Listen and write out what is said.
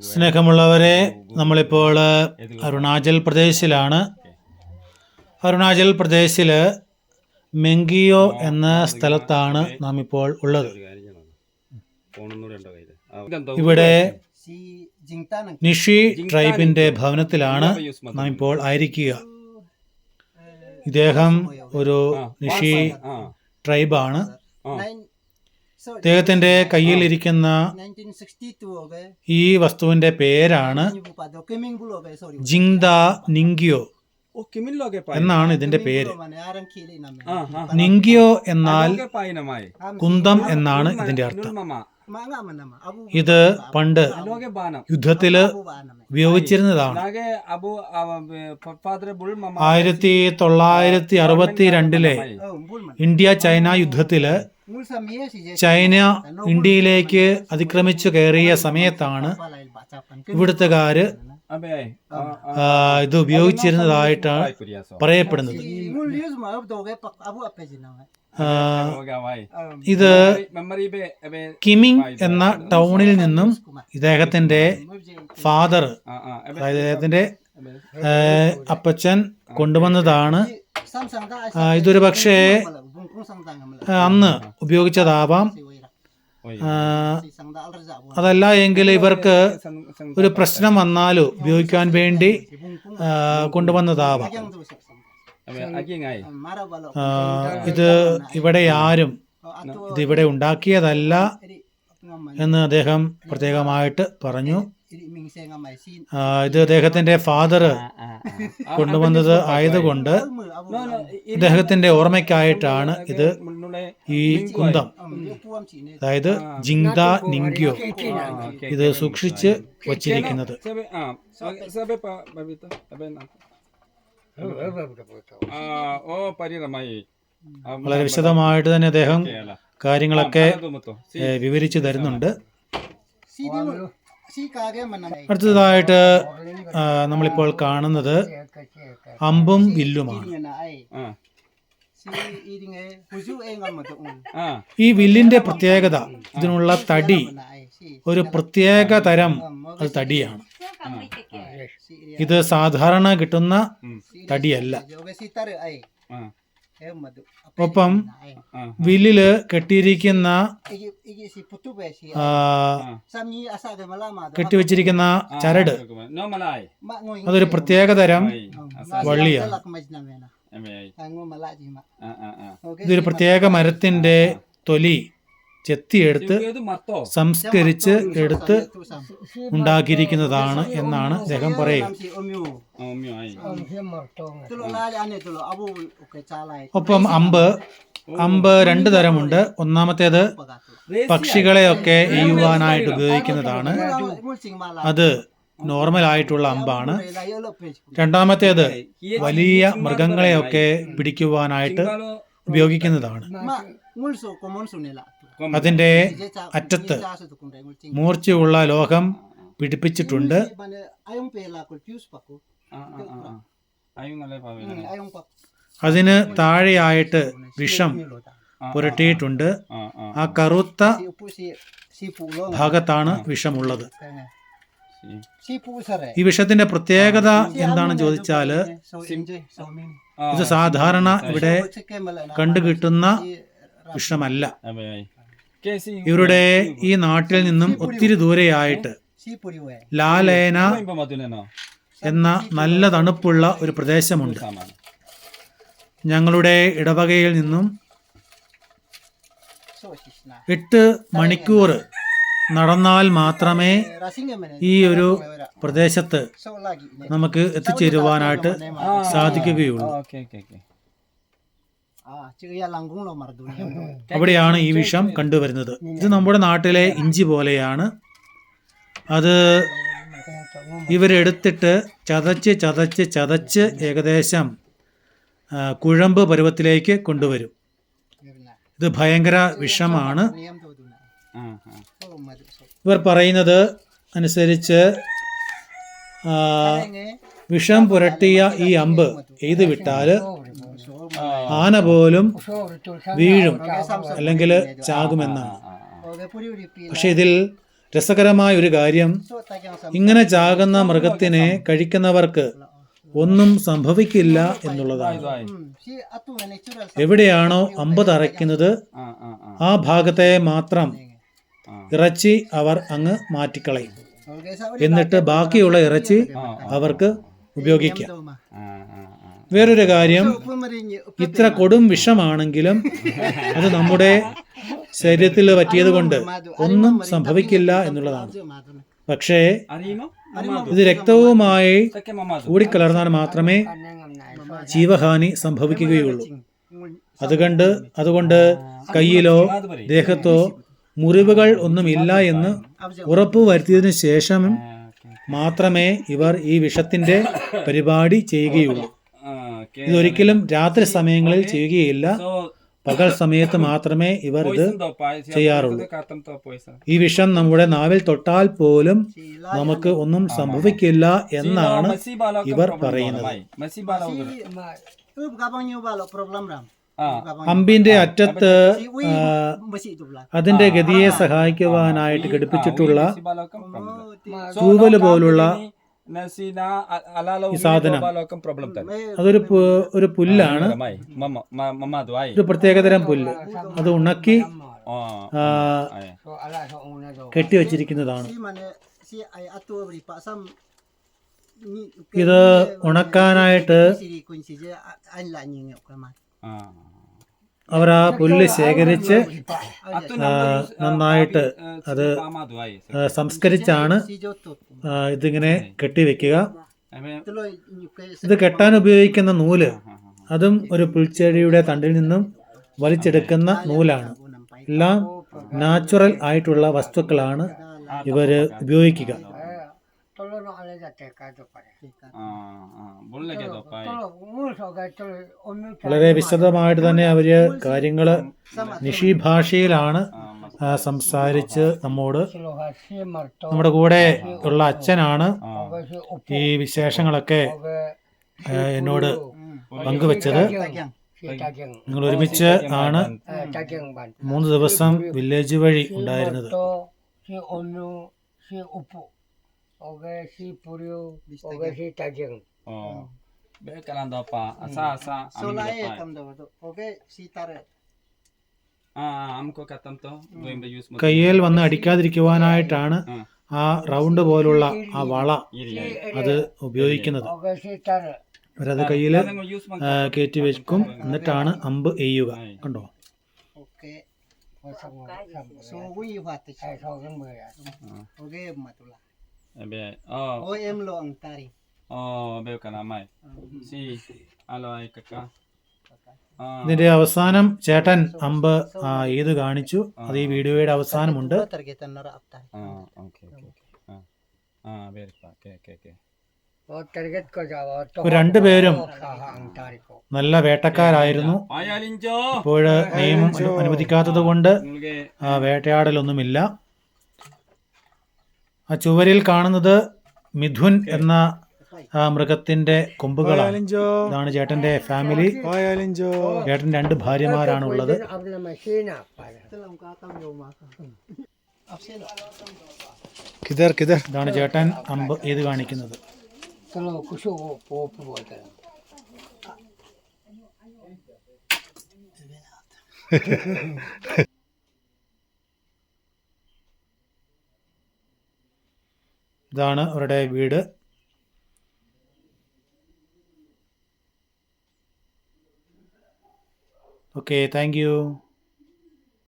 സ്നേഹമുള്ളവരെ നമ്മളിപ്പോൾ അരുണാചൽ പ്രദേശിലാണ്. അരുണാചൽ പ്രദേശിൽ മെങ്കിയോ എന്ന സ്ഥലത്താണ് നാം ഇപ്പോൾ ഉള്ളത്. ഇവിടെ നിഷി ട്രൈബിന്റെ ഭവനത്തിലാണ് നാം ഇപ്പോൾ ആയിരിക്കുക. ഇദ്ദേഹം ഒരു നിഷി ട്രൈബാണ്. ഇരിക്കുന്ന കയ്യിലിരിക്കുന്ന 1962 okay? ഈ വസ്തുവിന്റെ പേരാണ് ജിങ്ദ നിങ്കിയോ എന്നാണ് ഇതിന്റെ പേര്. നിങ്കിയോ എന്നാൽ കുന്തം എന്നാണ് ഇതിന്റെ അർത്ഥം. ഇത് പണ്ട് യുദ്ധത്തിൽ ഉപയോഗിച്ചിരുന്നതാണ്. ആയിരത്തി തൊള്ളായിരത്തി അറുപത്തി രണ്ടിലെ oh ഇന്ത്യ ചൈന യുദ്ധത്തിൽ ചൈന ഇന്ത്യയിലേക്ക് അതിക്രമിച്ചു കയറിയ സമയത്താണ് ഇവിടുത്തുകാര് ഇത് ഉപയോഗിച്ചിരുന്നതായിട്ടാണ് പറയപ്പെടുന്നത്. ഇത് മെമ്മറി ബേ അബേ കിമിങ് എന്ന ടൗണിൽ നിന്നും ഇദ്ദേഹത്തിന്റെ ഫാദർ അതായത് ഇദ്ദേഹത്തിന്റെ അപ്പച്ചൻ കൊണ്ടുവന്നതാണ്. ഇതൊരു പക്ഷേ അന്ന് ഉപയോഗിച്ചതാവാം. അതല്ല എങ്കിൽ ഇവർക്ക് ഒരു പ്രശ്നം വന്നാലോ ഉപയോഗിക്കാൻ വേണ്ടി കൊണ്ടുവന്നതാവാം. ഇത് ഇവിടെ ആരും ഇത് ഇവിടെ ഉണ്ടാക്കിയതല്ല എന്ന് അദ്ദേഹം പ്രത്യേകമായിട്ട് പറഞ്ഞു. ഇത് അദ്ദേഹത്തിന്റെ ഫാദർ. കൊണ്ടുവന്നത് ആയതുകൊണ്ട് അദ്ദേഹത്തിന്റെ ഓർമ്മയ്ക്കായിട്ടാണ് ഇത് ഈ കുന്തം um അതായത് ജിങ്ദ നിങ്ക്യോ ഇത് സൂക്ഷിച്ച് വച്ചിരിക്കുന്നത് ah. Ah, oh. Ah, വളരെ വിശദമായിട്ട് തന്നെ അദ്ദേഹം കാര്യങ്ങളൊക്കെ Ah, വിവരിച്ചു തരുന്നുണ്ട് അടുത്തതായിട്ട് നമ്മളിപ്പോൾ കാണുന്നത് അമ്പും വില്ലുമാണ്. ഈ വില്ലിന്റെ പ്രത്യേകത ഇതിനുള്ള തടി ഒരു പ്രത്യേക തരം അത് തടിയാണ്. ഇത് സാധാരണ കിട്ടുന്ന തടിയല്ല. ഒപ്പം വില്ലിൽ കെട്ടിയിരിക്കുന്ന കെട്ടിവച്ചിരിക്കുന്ന ചരട് അതൊരു പ്രത്യേക തരം വള്ളിയാണ് ഇതൊരു പ്രത്യേക മരത്തിന്റെ തൊലി ചെത്തിയെടുത്ത്. സംസ്കരിച്ച് എടുത്ത് ഉണ്ടാക്കിയിരിക്കുന്നതാണ് എന്നാണ് അദ്ദേഹം പറയുക Oh, ഒപ്പം അമ്പ് അമ്പ് രണ്ട് തരമുണ്ട് ഒന്നാമത്തേത് പക്ഷികളെയൊക്കെ എയ്യുവാനായിട്ട് ഉപയോഗിക്കുന്നതാണ് അത് നോർമൽ ആയിട്ടുള്ള അമ്പാണ് രണ്ടാമത്തേത് വലിയ മൃഗങ്ങളെയൊക്കെ പിടിക്കുവാനായിട്ട് ഉപയോഗിക്കുന്നതാണ് അതിന്റെ അറ്റത്ത് മൂർച്ചയുള്ള ലോഹം പിടിപ്പിച്ചിട്ടുണ്ട്. അതിന് താഴെയായിട്ട് വിഷം പുരട്ടിയിട്ടുണ്ട്. ആ കറുത്ത ഭാഗത്താണ് വിഷമുള്ളത്. ഈ വിഷത്തിന്റെ പ്രത്യേകത എന്താണ് ചോദിച്ചാൽ ഇത് സാധാരണ ഇവിടെ കണ്ടുകിട്ടുന്ന വിഷമല്ല. ഇവരുടെ ഈ നാട്ടിൽ നിന്നും ഒത്തിരി ദൂരെയായിട്ട് ലാലേന? എന്ന നല്ല തണുപ്പുള്ള ഒരു പ്രദേശമുണ്ട്. ഞങ്ങളുടെ ഇടവകയിൽ നിന്നും എട്ട് മണിക്കൂർ നടന്നാൽ മാത്രമേ ഈ ഒരു പ്രദേശത്ത് നമുക്ക് എത്തിച്ചേരുവാനായിട്ട് സാധിക്കുകയുള്ളൂ Oh, okay, okay, okay. ah chiya langgung lo mardu അവിടെയാണ് ഈ വിഷം കണ്ടുവരുന്നത്. ഇത് നമ്മുടെ നാട്ടിലെ ഇഞ്ചി പോലെയാണ്. അത് ഇവരെടുത്തിട്ട് ചതച്ച് ചതച്ച് ചതച്ച് ഏകദേശം കുഴമ്പ് പരുവത്തിലേക്ക് കൊണ്ടുവരും. ഇത് ഭയങ്കര വിഷമാണ്. ഇവർ പറയുന്നത് അനുസരിച്ച് വിഷം പുരട്ടിയ ഈ അമ്പ് എയ്ത് വിട്ടാൽ ആന പോലും വീഴും അല്ലെങ്കിൽ ചാകുമെന്നാണ്. പക്ഷെ ഇതിൽ രസകരമായ ഒരു കാര്യം ഇങ്ങനെ ചാകുന്ന മൃഗത്തിനെ കഴിക്കുന്നവർക്ക് ഒന്നും സംഭവിക്കില്ല എന്നുള്ളതാണ്. എവിടെയാണോ അമ്പ് തറയ്ക്കുന്നത്. ആ ഭാഗത്തെ മാത്രം. ഇറച്ചി അവർ അങ്ങ് മാറ്റിക്കളയും. എന്നിട്ട് ബാക്കിയുള്ള ഇറച്ചി അവർക്ക് ഉപയോഗിക്കാം. വേറൊരു കാര്യം ഇത്ര കൊടും വിഷമാണെങ്കിലും അത് നമ്മുടെ ശരീരത്തിൽ പറ്റിയത് കൊണ്ട് ഒന്നും സംഭവിക്കില്ല എന്നുള്ളതാണ്. പക്ഷേ. ഇത് രക്തവുമായി. കൂടിക്കലർന്നാൽ മാത്രമേ ജീവഹാനി സംഭവിക്കുകയുള്ളൂ. അതുകൊണ്ട് അതുകൊണ്ട് കയ്യിലോ ദേഹത്തോ മുറിവുകൾ ഒന്നുമില്ല എന്ന് ഉറപ്പ് വരുത്തിയതിനു ശേഷം മാത്രമേ ഇവർ ഈ വിഷത്തിന്റെ പരിപാടി ചെയ്യുകയുള്ളൂ. ഇതൊരിക്കലും രാത്രി സമയങ്ങളിൽ ചെയ്യുകയില്ല. പകൽ സമയത്ത് മാത്രമേ ഇവർ ഇത്. ചെയ്യാറുള്ളൂ. ഈ വിഷം നമ്മുടെ നാവിൽ തൊട്ടാൽ പോലും നമുക്ക് ഒന്നും സംഭവിക്കില്ല എന്നാണ് ഇവർ പറയുന്നത്. അമ്പിന്റെ അറ്റത്ത്. അതിന്റെ ഗതിയെ സഹായിക്കുവാനായിട്ട് ഘടിപ്പിച്ചിട്ടുള്ള തൂവൽ പോലുള്ള അതൊരു ഒരു പുല്ലാണ്. ഒരു പ്രത്യേകതരം പുല്ല്. അത് ഉണക്കി കെട്ടി വച്ചിരിക്കുന്നതാണ്. ഇത് ഉണക്കാനായിട്ട് അവർ ആ പുല്ല് ശേഖരിച്ച് നന്നായിട്ട് അത് സംസ്കരിച്ചാണ് ഇതിങ്ങനെ കെട്ടിവെക്കുക. ഇത് കെട്ടാൻ ഉപയോഗിക്കുന്ന നൂൽ അതും ഒരു പുൽച്ചെടിയുടെ തണ്ടിൽ നിന്നും വലിച്ചെടുക്കുന്ന നൂലാണ്. എല്ലാം നാച്ചുറൽ ആയിട്ടുള്ള വസ്തുക്കളാണ് ഇവർ ഉപയോഗിക്കുക. Bulle ka daw pa. വളരെ വിശദമായിട്ട് തന്നെ അവർ കാര്യങ്ങൾ നിഷി ഭാഷയിലാണ് സംസാരിച്ച് നമ്മോട് നമ്മുടെ കൂടെ ഉള്ള അച്ഛനാണ് ഈ വിശേഷങ്ങളൊക്കെ എന്നോട് പങ്കുവച്ചത്. നിങ്ങൾ ഒരുമിച്ച് ആണ് മൂന്ന് ദിവസം വില്ലേജ് വഴി ഉണ്ടായിരുന്നത്. oge si puryo oge si tajeng oh be kala ndo pa asa asa so la e kam do do oge si tare ആ നമുക്ക് കത്തം കയ്യേൽ വന്ന് അടിക്കാതിരിക്കുവാനായിട്ടാണ് ആ. റൗണ്ട് പോലുള്ള ആ വള അത് ഉപയോഗിക്കുന്നത്. അത് കയ്യിൽ കയറ്റി വെക്കും. എന്നിട്ടാണ് അമ്പ് എയ്യുക. കണ്ടോ? Okay Eh bien, oh. Hoy es long, Tari. Oh, veo canamai. Sí, alo hay caca. നിന്റെ ah. അവസാനം ചേട്ടൻ അമ്പ് ഏത് കാണിച്ചു? Ah. അത് ഈ വീഡിയോയുടെ അവസാനമുണ്ട്. Ah, രണ്ടുപേരും നല്ല വേട്ടക്കാരായിരുന്നു. ഇപ്പോഴ നിയമം അനുവദിക്കാത്തത് കൊണ്ട് വേട്ടയാടലൊന്നുമില്ല. ആ ചുവരിൽ കാണുന്നത് മിഥുൻ എന്ന മൃഗത്തിന്റെ കൊമ്പുകളാണ്. ഇതാണ് ചേട്ടന്റെ ഫാമിലി. ചേട്ടൻ രണ്ട് ഭാര്യമാരാണ് ഉള്ളത്. കിതർ കിതർ. ഇതാണ് ചേട്ടൻ അമ്പ് ഏത് കാണിക്കുന്നത്. Tulo ഇതാണ് അവരുടെ വീട്. Okay thank